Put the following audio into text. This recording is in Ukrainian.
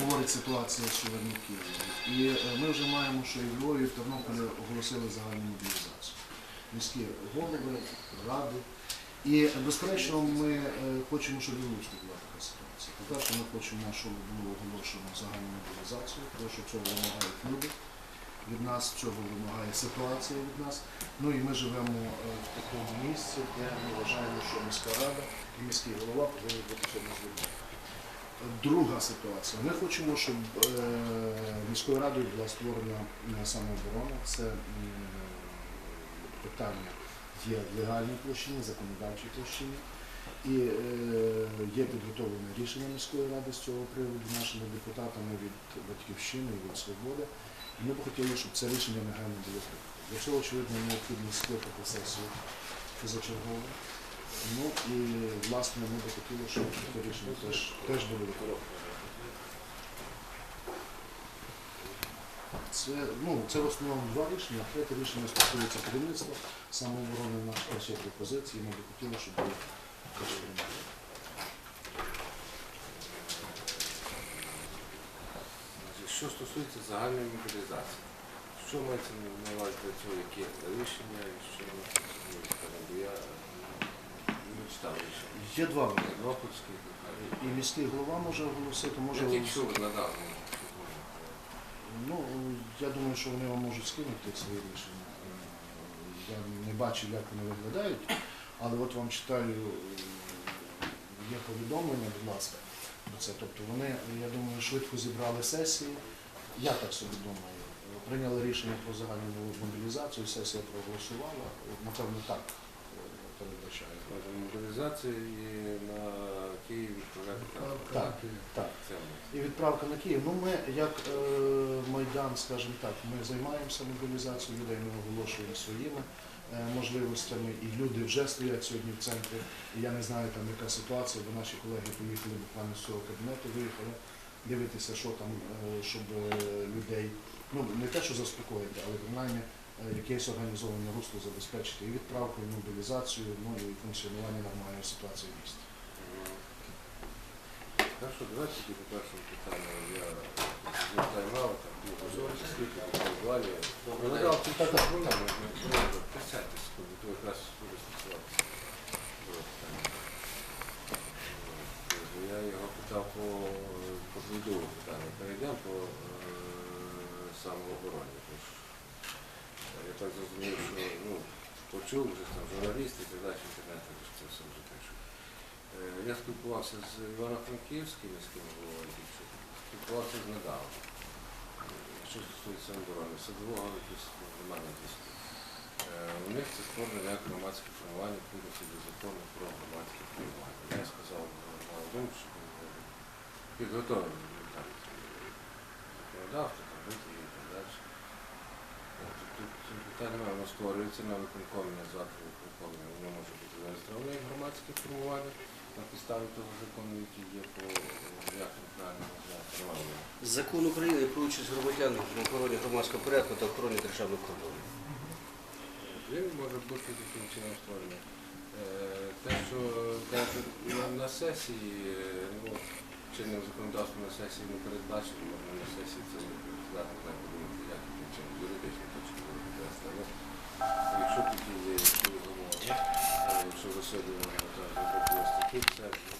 говорить ситуація сьогодні в І е, ми вже маємо, що і в Львові, і в Тернополі оголосили загальну мобілізацію. Міські голови, ради. І е, безперечно, ми е, хочемо, щоб Луцьку була така ситуація. По-перше, ми хочемо, щоб було оголошено загальну мобілізацію, тому що цього вимагають люди від нас, цього вимагає ситуація від нас. Ну і ми живемо е, в такому місці, де ми вважаємо, що міська рада і міський голова повинні бути цьому звільнені. Друга ситуація. Ми хочемо, щоб е, міською радою була створена е, самооборона. Це питання є в легальній площині, законодавчій площині. І е, є підготовлене рішення міської ради з цього приводу нашими депутатами від Батьківщини і від Свободи. І ми б хотіли, щоб це рішення негайно було прийнято. Для цього, очевидно, необхідно скликати сесію позачергову. Ну і власне ми б хотіли, щоб це рішення теж, теж було виконано. Це, ну, це в основному два рішення, третє рішення стосується керівництва самооборони на наші пропозиції. Ми б хотіли, щоб було. Значить, Що стосується загальної мобілізації, що мається на увазі для цього, які рішення що ну, скажімо, бо я читав. Є два варіанти. Тернопільський, І міський голова може оголосити, може може які чули оголосити. надав. Ну, я думаю, що вони вам можуть скинути свої рішення. Я не бачив, як вони виглядають, але от вам читаю, е, є повідомлення, будь ласка, про це. Тобто вони, я думаю, швидко зібрали сесії. Я так собі думаю. Прийняли рішення про загальну мобілізацію, сесія проголосувала. Напевно, так передбачаю. Мобілізація і на Київ відправляти. Так, так. Це. І відправка на Київ. Ну, ми, як е, Майдан, скажімо так, ми займаємося мобілізацією людей, ми оголошуємо своїми е, можливостями, і люди вже стоять сьогодні в центрі. І я не знаю, там яка ситуація, бо наші колеги поїхали буквально з цього кабінету, виїхали дивитися, що там, е, щоб е, людей, ну не те, що заспокоїти, але принаймні якесь організоване русло забезпечити і відправку, і мобілізацію, ну і функціонування нормальної ситуації в місті. Хорошо, давайте по першому питанню. Я візьму тайм-аут, там півгодини, скільки побували. Надав ці Так, так. ну, там, ну, присядьте секунду, то якраз буде стосуватися. Я його питав по, по звіду питання. Перейдемо по е, самообороні. Так зрозумів, що ну, почув вже там журналісти і так далі що це все вже пишуть. Е, Я спілкувався з Івано-Франківським міським головою, що спілкувався з недавно. Що стосується оборони, садового якісь ну, немає зв'язку. Е, У них це створення як громадське формування відповідності до закону про громадське формування. Я сказав один, що е, підготовлено так, законодавство, там і так далі. Тут питань немає, воно створюється на виконкомі, на завтра виконкомі, воно може бути зареєстроване як громадське формування на підставі того закону, який є по як правильно назвати. Закон України про участь громадян в охороні громадського порядку та охороні державного кордону. Він може бути таким чином створений. Е, Те, що на- сесії, е, ну, чинним законодавством на сесії не передбачено, можна на сесії це здати так як таким чином, юридично точки такі є які вимоги, е, якщо засудимо, то статут, це